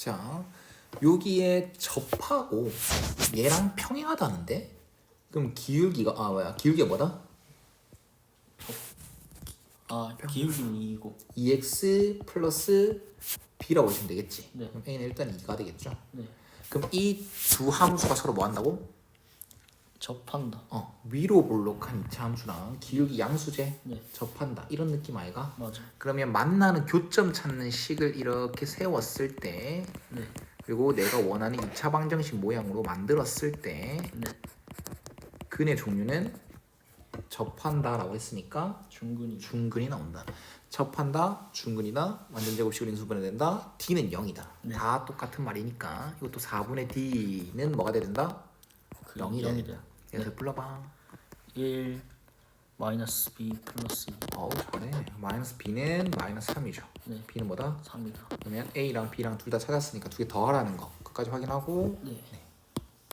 자, 여기에 접하고 얘랑 평행하다는데? 그럼 기울기가 아 뭐야? 기울기가 뭐다? 아 기울기는 2이고 2x 플러스 b라고 보시면 되겠지. 네. 그럼 a는 일단 2가 되겠죠. 네 그럼 이 두 함수가 서로 뭐 한다고? 접한다 어, 위로 볼록한 이차 함수랑 기울기 양수제 네 접한다. 이런 느낌 아이가? 맞아 그러면 만나는 교점 찾는 식을 이렇게 세웠을 때 네 그리고 내가 원하는 2차 방정식 모양으로 만들었을 때 네. 근의 종류는 접한다라고 했으니까 중근이 중근이 나온다. 접한다, 중근이다, 완전 제곱식으로 인수분해 된다. d는 0이다. 네. 다 똑같은 말이니까 이것도 4분의 d는 뭐가 돼야 된다? 그 0이 0이 돼야 돼 그래서 불러봐. 1 마이너스 b 플러스 어우 잘해. 마이너스 b는 마이너스 3이죠. 네 b는 뭐다? 3이다 그러면 a랑 b랑 둘 다 찾았으니까 두 개 더 하라는 거. 끝까지 확인하고 네 네.